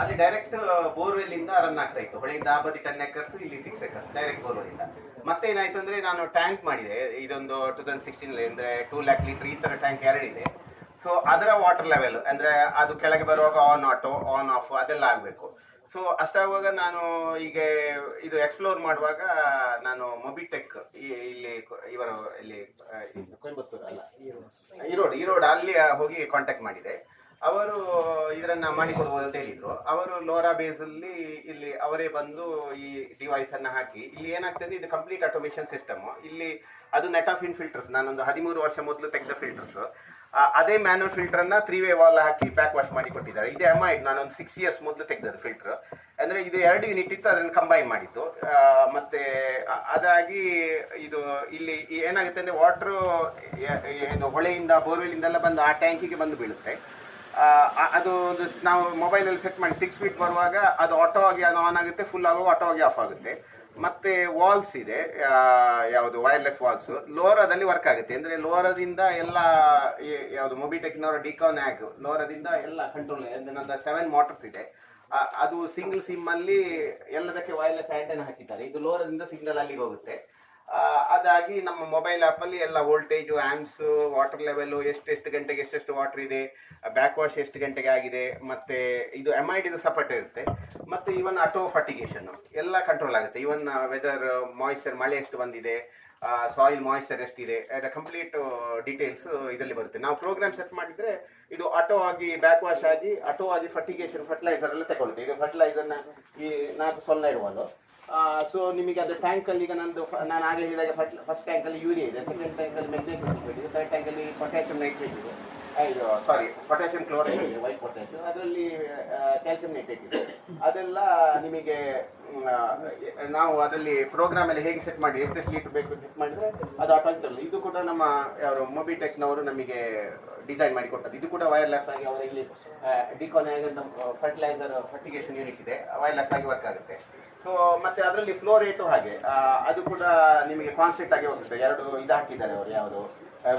ಅಲ್ಲಿ ಡೈರೆಕ್ಟ್ ಬೋರ್ವೆಲ್ ಇಂದ ರನ್ ಆಗ್ತಾ ಇತ್ತು. ಹೊಳೆಯಿಂದ ಆ ಬದಿ ಟೆನ್ ಎಕರ್ಸ್ ಇಲ್ಲಿ ಸಿಕ್ಸ್ ಎಕರ್ಸ್ ಡೈರೆಕ್ಟ್ ಬೋರ್ವೆಲ್ ಇಂದ. ಮತ್ತೆ ಏನಾಯ್ತು ಅಂದ್ರೆ ನಾನು ಟ್ಯಾಂಕ್ ಮಾಡಿದೆ. ಇದೊಂದು ಟೂ ತೌಸಂಡ್ ಸಿಕ್ಸ್ಟೀನ್ ಅಂದ್ರೆ ಟೂ ಲ್ಯಾಕ್ ಲೀಟರ್ ಈ ತರ ಟ್ಯಾಂಕ್ ಎರಡಿದೆ. ಸೊ ಅದರ ವಾಟರ್ ಲೆವೆಲ್ ಅಂದ್ರೆ ಅದು ಕೆಳಗೆ ಬರುವಾಗ ಆನ್ ಆಟೋ ಆನ್ ಆಫ್ ಅದೆಲ್ಲ ಆಗಬೇಕು. ಸೊ ಅಷ್ಟಾಗುವಾಗ ನಾನು ಈಗ ಇದು ಎಕ್ಸ್ಪ್ಲೋರ್ ಮಾಡುವಾಗ ನಾನು ಮೊಬಿಟೆಕ್ ಇಲ್ಲಿ ಇವರು ಇಲ್ಲಿ ಕೊಯಂಬತ್ತೂರು ಅಲ್ಲ ಈರೋಡ್. ಈರೋಡ್ ಅಲ್ಲಿ ಹೋಗಿ ಕಾಂಟ್ಯಾಕ್ಟ್ ಮಾಡಿದೆ. ಅವರು ಇದನ್ನ ಮಾಡಿಕೊಡ್ಬೋದು ಅಂತ ಹೇಳಿದ್ರು. ಅವರು ಲೋರಾ ಬೇಸ್ ಅಲ್ಲಿ ಇಲ್ಲಿ ಅವರೇ ಬಂದು ಈ ಡಿವೈಸ್ ಅನ್ನ ಹಾಕಿ ಇಲ್ಲಿ ಏನಾಗ್ತದೆ ಇದು ಕಂಪ್ಲೀಟ್ ಆಟೋಮೇಷನ್ ಸಿಸ್ಟಮ್ ಇಲ್ಲಿ ಅದು ನೆಟ್ ಆಫ್ ಇನ್ ಫಿಲ್ಟರ್ಸ್ ನಾನೊಂದು ಹದಿಮೂರು ವರ್ಷ ಮೊದಲು ತೆಗೆದ ಫಿಲ್ಟರ್ಸ್ ಅದೇ ಮ್ಯಾನುವಲ್ ಫಿಲ್ಟರ್ ಅನ್ನ ತ್ರೀ ವೇ ವಾಲ್ ಹಾಕಿ ಬ್ಯಾಕ್ ವಾಶ್ ಮಾಡಿ ಕೊಟ್ಟಿದ್ದಾರೆ. ಇದೇ ಅಮೈಡ್ ಒಂದು ಸಿಕ್ಸ್ ಇಯರ್ಸ್ ಮೊದಲು ತೆಗೆದದ್ದು ಫಿಲ್ಟರ್ ಅಂದ್ರೆ ಇದು ಎರಡು ಯೂನಿಟ್ ಇತ್ತು, ಅದನ್ನು ಕಂಬೈನ್ ಮಾಡಿದ್ದು. ಮತ್ತೆ ಅದಾಗಿ ಇದು ಇಲ್ಲಿ ಏನಾಗುತ್ತೆ ಅಂದ್ರೆ ವಾಟರ್ ಏನು ಹೊಳೆಯಿಂದ ಬೋರ್ವೆಲ್ ಇಂದೆಲ್ಲ ಬಂದು ಆ ಟ್ಯಾಂಕಿಗೆ ಬಂದು ಬೀಳುತ್ತೆ. ಅದು ಒಂದು ನಾವು ಮೊಬೈಲ್ ಅಲ್ಲಿ ಸೆಟ್ ಮಾಡಿ ಸಿಕ್ಸ್ ಫೀಟ್ ಬರುವಾಗ ಅದು ಆಟೋ ಆಗಿ ಅದು ಆನ್ ಆಗುತ್ತೆ ಫುಲ್ ಆಗುವಾಗ ಆಟೋ ಆಗಿ ಆಫ್ ಆಗುತ್ತೆ. ಮತ್ತೆ ವಾಲ್ಸ್ ಇದೆ ಯಾವುದು ವೈರ್ಲೆಸ್ ವಾಲ್ಸ್ ಲೋರಾದಲ್ಲಿ ವರ್ಕ್ ಆಗುತ್ತೆ. ಅಂದ್ರೆ ಲೋರಾದಿಂದ ಎಲ್ಲ ಯಾವುದು ಮೊಬಿಟೆಕ್ನವರ ಡಿಕಾನ್ ಆಗ್ ಲೋರಾದಿಂದ ಎಲ್ಲ ಕಂಟ್ರೋಲ್ ನನ್ನ ಸೆವೆನ್ ಮೋಟರ್ಸ್ ಇದೆ. ಅದು ಸಿಂಗಲ್ ಸಿಮ್ ಅಲ್ಲಿ ಎಲ್ಲದಕ್ಕೆ ವೈರ್ಲೆಸ್ ಆಂಟೆನ್ ಹಾಕಿದ್ದಾರೆ. ಇದು ಲೋರದಿಂದ ಸಿಗ್ನಲ್ ಅಲ್ಲಿಗೆ ಹೋಗುತ್ತೆ. ಅದಾಗಿ ನಮ್ಮ ಮೊಬೈಲ್ ಆ್ಯಪಲ್ಲಿ ಎಲ್ಲ ವೋಲ್ಟೇಜ್ ಆ್ಯಮ್ಸು ವಾಟರ್ ಲೆವೆಲ್ ಎಷ್ಟೆಷ್ಟು ಗಂಟೆಗೆ ಎಷ್ಟೆಷ್ಟು ವಾಟರ್ ಇದೆ ಬ್ಯಾಕ್ ವಾಶ್ ಎಷ್ಟು ಗಂಟೆಗೆ ಆಗಿದೆ, ಮತ್ತೆ ಇದು ಎಂ ಐ ಡಿ ಸಪೋರ್ಟ್ ಇರುತ್ತೆ, ಮತ್ತೆ ಇವನ್ ಆಟೋ ಫರ್ಟಿಗೇಷನ್ ಎಲ್ಲ ಕಂಟ್ರೋಲ್ ಆಗುತ್ತೆ. ಇವನ್ ವೆದರ್ ಮಾಯಿಶ್ಚರ್ ಮಳೆ ಎಷ್ಟು ಬಂದಿದೆ ಸಾಯಿಲ್ ಮಾಯಿಶ್ಚರ್ ಎಷ್ಟಿದೆ ಕಂಪ್ಲೀಟ್ ಡೀಟೇಲ್ಸ್ ಇದರಲ್ಲಿ ಬರುತ್ತೆ. ನಾವು ಪ್ರೋಗ್ರಾಮ್ ಸೆಟ್ ಮಾಡಿದ್ರೆ ಇದು ಆಟೋ ಆಗಿ ಬ್ಯಾಕ್ ವಾಶ್ ಆಗಿ ಆಟೋ ಆಗಿ ಫರ್ಟಿಗೇಷನ್ ಫರ್ಟಿಲೈಸರ್ ಎಲ್ಲ ತಗೊಳ್ಳುತ್ತೆ. ಇದು ಫರ್ಟಿಲೈಸರ್ನ ಈ ನಾಲ್ಕು ಸೊಲ್ಲ ಇಡುವುದು ಸೊ ನಿಮಗೆ ಅದು ಟ್ಯಾಂಕ್ ಅಲ್ಲಿ ಈಗ ನಂದು ನಾನು ಆಗ ಹೇಳಿದಾಗ ಫಸ್ಟ್ ಟ್ಯಾಂಕ್ ಅಲ್ಲಿ ಯೂರಿಯಾ ಇದೆ ಸೆಕೆಂಡ್ ಟ್ಯಾಂಕ್ ಅಲ್ಲಿ ಮೆಗ್ನೆಸಿಯಂ ಇದೆ ಥರ್ಡ್ ಟ್ಯಾಂಕ್ ಅಲ್ಲಿ ಪೊಟ್ಯಾಷಿಯಂ ನೈಟ್ರೇಟ್ ಇದೆ. ಇದು ಸಾರಿ ಪೊಟ್ಯಾಷಿಯಂ ಕ್ಲೋರೈಡ್ ಇದೆ ವೈಟ್ ಅದರಲ್ಲಿ ಕ್ಯಾಲ್ಸಿಯಂ ನೈಟ್ರೇಟ್ ಇದೆ. ಅದೆಲ್ಲ ನಿಮಗೆ ನಾವು ಅದರಲ್ಲಿ ಪ್ರೋಗ್ರಾಮ್ ಅಲ್ಲಿ ಹೇಗೆ ಸೆಟ್ ಮಾಡಿ, ಎಷ್ಟೆಷ್ಟು ಲೀಟರ್ ಬೇಕು ಸೆಟ್ ಮಾಡಿದ್ರೆ ಅದು ಆಟೋಮೆಟಿಕ್ ಇದು ಕೂಡ ನಮ್ಮ, ಯಾರು ಮೊಬಿಟೆಕ್ನವರು ನಮಗೆ ಡಿಸೈನ್ ಮಾಡಿ ಕೊಟ್ಟದ್ದು. ಇದು ಕೂಡ ವೈರ್ಲೆಸ್ ಆಗಿ ಅವರ ಇಲ್ಲಿ ಡಿಕಾನ್ ಫರ್ಟಿಲೈಸರ್ ಫರ್ಟಿಗೇಷನ್ ಯೂನಿಟ್ ಇದೆ. ವೈರ್ಲೆಸ್ ಆಗಿ ವರ್ಕ್ ಆಗುತ್ತೆ. ಸೊ ಮತ್ತೆ ಅದರಲ್ಲಿ ಫ್ಲೋ ರೇಟು ಹಾಗೆ. ಅದು ಕೂಡ ನಿಮಗೆ ಕಾನ್ಸ್ಟೆಂಟ್ ಆಗಿ ಹೋಗುತ್ತೆ. ಎರಡು ಇದು ಹಾಕಿದ್ದಾರೆ ಅವರು ಯಾವುದು.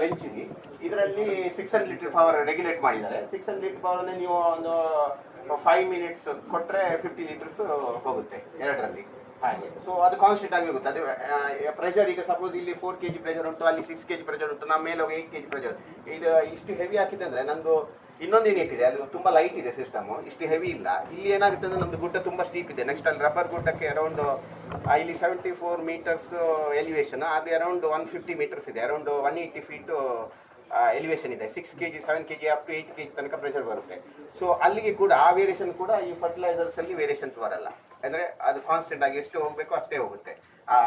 ವೆಂಚುರಿ. ಇದರಲ್ಲಿ six hundred litre power regulate ಮಾಡಿದ್ದಾರೆ. ಸಿಕ್ಸ್ ಹಂಡ್ರೆಡ್ ಲೀಟರ್ ಪವರ್ ನೀವು ಒಂದು ಫೈವ್ ಮಿನಿಟ್ಸ್ ಕೊಟ್ಟರೆ ಫಿಫ್ಟಿ ಲೀಟರ್ಸ್ ಹೋಗುತ್ತೆ ಎರಡರಲ್ಲಿ. ಹಾಗೆ. ಸೊ ಅದು ಕಾನ್ಸ್ಟೆಂಟ್ ಆಗಿ ಹೋಗುತ್ತೆ. ಅದು ಪ್ರೆಷರ್ ಈಗ ಸಪೋಸ್ ಇಲ್ಲಿ ಫೋರ್ ಕೆ ಜಿ ಪ್ರೆಷರ್ ಉಂಟು, ಅಲ್ಲಿ ಸಿಕ್ಸ್ ಕೆ ಜಿ ಪ್ರೆಷರ್ ಉಂಟು, ನಮ್ಮ ಮೇಲೆ ಹೋಗಿ ಏಯ್ಟ್ ಕೆ ಜಿ ಪ್ರೆಷರ್ ಇದು ಇಷ್ಟು ಹೆವಿ ಹಾಕಿದೆ ಅಂದ್ರೆ ನಂದು ಇನ್ನೊಂದು ಯೂನಿಟ್ ಇದೆ, ಅದು ತುಂಬಾ ಲೈಟ್ ಇದೆ ಸಿಸ್ಟಮ್ ಇಷ್ಟು ಹೆವಿ ಇಲ್ಲ. ಇಲ್ಲಿ ಏನಾಗುತ್ತೆ ಅಂದ್ರೆ ನಮ್ದು ಗುಡ್ಡ ತುಂಬಾ ಸ್ಟೀಪ್ ಇದೆ. ನೆಕ್ಸ್ಟ್ ಅಲ್ಲಿ ರಬ್ಬರ್ ಗುಡ್ಡಕ್ಕೆ ಅರೌಂಡ್ ಇಲ್ಲಿ ಸೆವೆಂಟಿ ಫೋರ್ ಮೀಟರ್ಸ್ ಎಲಿವೇಶನ್ ಅದು ಅರೌಂಡ್ ಒನ್ ಫಿಫ್ಟಿ ಮೀಟರ್ಸ್ ಇದೆ. Around one eighty feet elevation ಇದೆ. Six K G seven K G up to eight K G ತನಕ ಪ್ರೆಷರ್ ಬರುತ್ತೆ. ಸೊ ಅಲ್ಲಿಗೆ ಕೂಡ ಆ ವೇರಿಯೇಷನ್ ಕೂಡ ಈ ಫರ್ಟಿಲೈಸರ್ಸ್ ಅಲ್ಲಿ ವೇರಿಯೇಷನ್ಸ್ ಬರಲ್ಲ. ಅಂದ್ರೆ ಅದು ಕಾನ್ಸ್ಟೆಂಟ್ ಆಗಿ ಎಷ್ಟು ಹೋಗಬೇಕು ಅಷ್ಟೇ ಹೋಗುತ್ತೆ. ಆ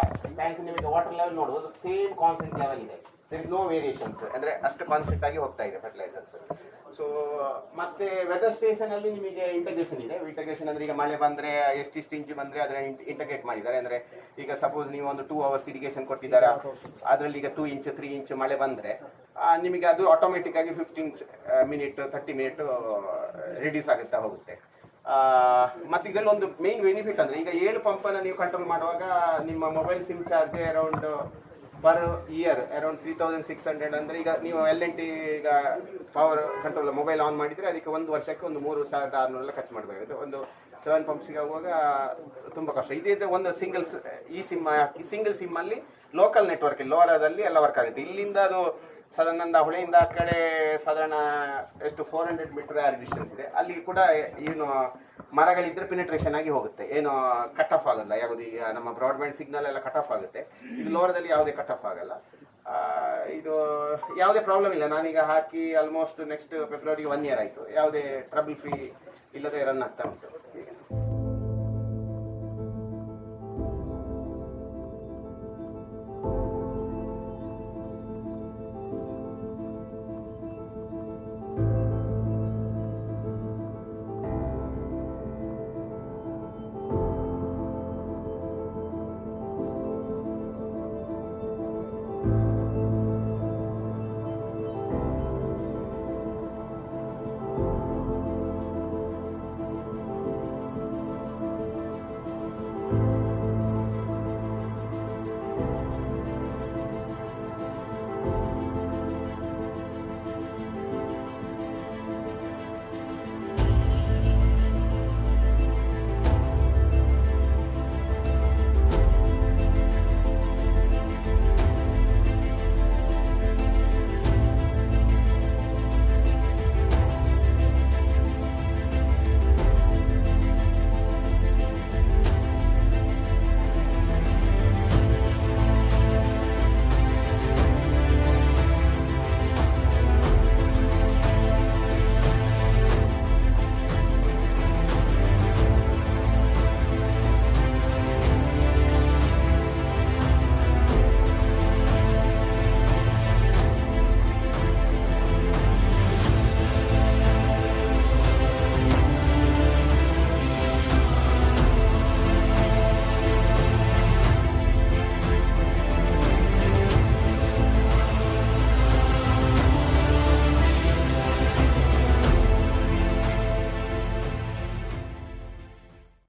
ಟ್ಯಾಂಕ್ ನಿಮಗೆ ವಾಟರ್ ಲೆವೆಲ್ ನೋಡುವುದು ಸೇಮ್ ಕಾನ್ಸ್ಟೆಂಟ್ ಲೆವೆಲ್ ಇದೆ. ದರ್ ಇಸ್ ನೋ ವೇರಿಯೇಷನ್ಸ್ ಅಂದ್ರೆ ಅಷ್ಟು ಕಾನ್ಸ್ಟೆಂಟ್ ಆಗಿ ಹೋಗ್ತಾ ಇದೆ ಫರ್ಟಿಲೈಸರ್ಸ್ ಸೊ ಮತ್ತೆ ವೆದರ್ ಸ್ಟೇಷನ್ ಅಲ್ಲಿ ನಿಮಗೆ ಇಂಟಗ್ರೇಷನ್ ಇದೆ. ಇಂಟಗ್ರೇಷನ್ ಅಂದ್ರೆ ಈಗ ಮಳೆ ಬಂದ್ರೆ ಎಷ್ಟಿಷ್ಟು ಇಂಚು ಬಂದ್ರೆ ಅದ್ರ ಇಂಟಗ್ರೇಟ್ ಮಾಡಿದ್ದಾರೆ. ಅಂದ್ರೆ ಈಗ ಸಪೋಸ್ ನೀವು ಒಂದು ಟೂ ಅವರ್ಸ್ ಇರಿಗೇಷನ್ ಕೊಟ್ಟಿದ್ದಾರೆ ಅದರಲ್ಲಿ ಈಗ ಟೂ ಇಂಚ್ ತ್ರೀ ಇಂಚ್ ಮಳೆ ಬಂದ್ರೆ ನಿಮಗೆ ಅದು ಆಟೋಮೆಟಿಕ್ ಆಗಿ fifteen minute thirty minute reduce ಆಗುತ್ತಾ ಹೋಗುತ್ತೆ. ಮತ್ತೆ ಇದರಲ್ಲಿ ಒಂದು ಮೇನ್ ಬೆನಿಫಿಟ್ ಅಂದ್ರೆ ಈಗ ಏಳು ಪಂಪನ್ನು ನೀವು ಕಂಟ್ರೋಲ್ ಮಾಡುವಾಗ ನಿಮ್ಮ mobile SIM charge around per year around three thousand six hundred ಅಂದ್ರೆ ಈಗ ನೀವು ಎಲ್ ಎನ್ ಟಿ ಈಗ ಪವರ್ ಕಂಟ್ರೋಲ್ ಮೊಬೈಲ್ ಆನ್ ಮಾಡಿದ್ರೆ ಅದಕ್ಕೆ ಒಂದು ವರ್ಷಕ್ಕೆ ಒಂದು ಮೂರು ಸಾವಿರದ ಆರುನೂರೆಲ್ಲ ಖರ್ಚು ಮಾಡಬೇಕಾಗುತ್ತೆ. ಒಂದು ಸೆವೆನ್ ಪಂಪ್ಸಿಗೆ ಹೋಗುವಾಗ ತುಂಬಾ ಕಷ್ಟ. ಇದೇ ಒಂದು ಸಿಂಗಲ್ ಈ ಸಿಮ್ ಹಾಕಿ ಸಿಂಗಲ್ ಸಿಮ್ ಅಲ್ಲಿ ಲೋಕಲ್ ನೆಟ್ವರ್ಕ್ ಲೋರಾದಲ್ಲಿ ಎಲ್ಲ ವರ್ಕ್ ಆಗುತ್ತೆ. ಇಲ್ಲಿಂದ ಅದು ಸಾಧಾರಣ ಹೊಳೆಯಿಂದ ಆ ಕಡೆ ಸಾಧಾರಣ ಎಷ್ಟು ಫೋರ್ ಹಂಡ್ರೆಡ್ ಮೀಟರ್ ಡಿಸ್ಟೆನ್ಸ್ ಇದೆ. ಅಲ್ಲಿ ಕೂಡ ಏನು ಮರಗಳಿದ್ರೆ ಪಿನಿಟ್ರೇಷನ್ ಆಗಿ ಹೋಗುತ್ತೆ. ಏನು ಕಟ್ ಆಫ್ ಆಗಲ್ಲ. ಯಾವುದು ಈಗ ನಮ್ಮ ಬ್ರಾಡ್ಬ್ಯಾಂಡ್ ಸಿಗ್ನಲ್ ಎಲ್ಲ ಕಟ್ ಆಫ್ ಆಗುತ್ತೆ. ಇದು ಲೋರದಲ್ಲಿ ಯಾವುದೇ ಕಟ್ ಆಫ್ ಆಗಲ್ಲ. ಇದು ಯಾವುದೇ ಪ್ರಾಬ್ಲಮ್ ಇಲ್ಲ. ನಾನೀಗ ಹಾಕಿ ಆಲ್ಮೋಸ್ಟ್ ನೆಕ್ಸ್ಟ್ ಫೆಬ್ರವರಿಗೆ ಒನ್ ಇಯರ್ ಆಯಿತು. ಯಾವುದೇ ಟ್ರಬಲ್ ಫ್ರೀ ಇಲ್ಲದೆ ರನ್ ಆಗ್ತಾ ಉಂಟು.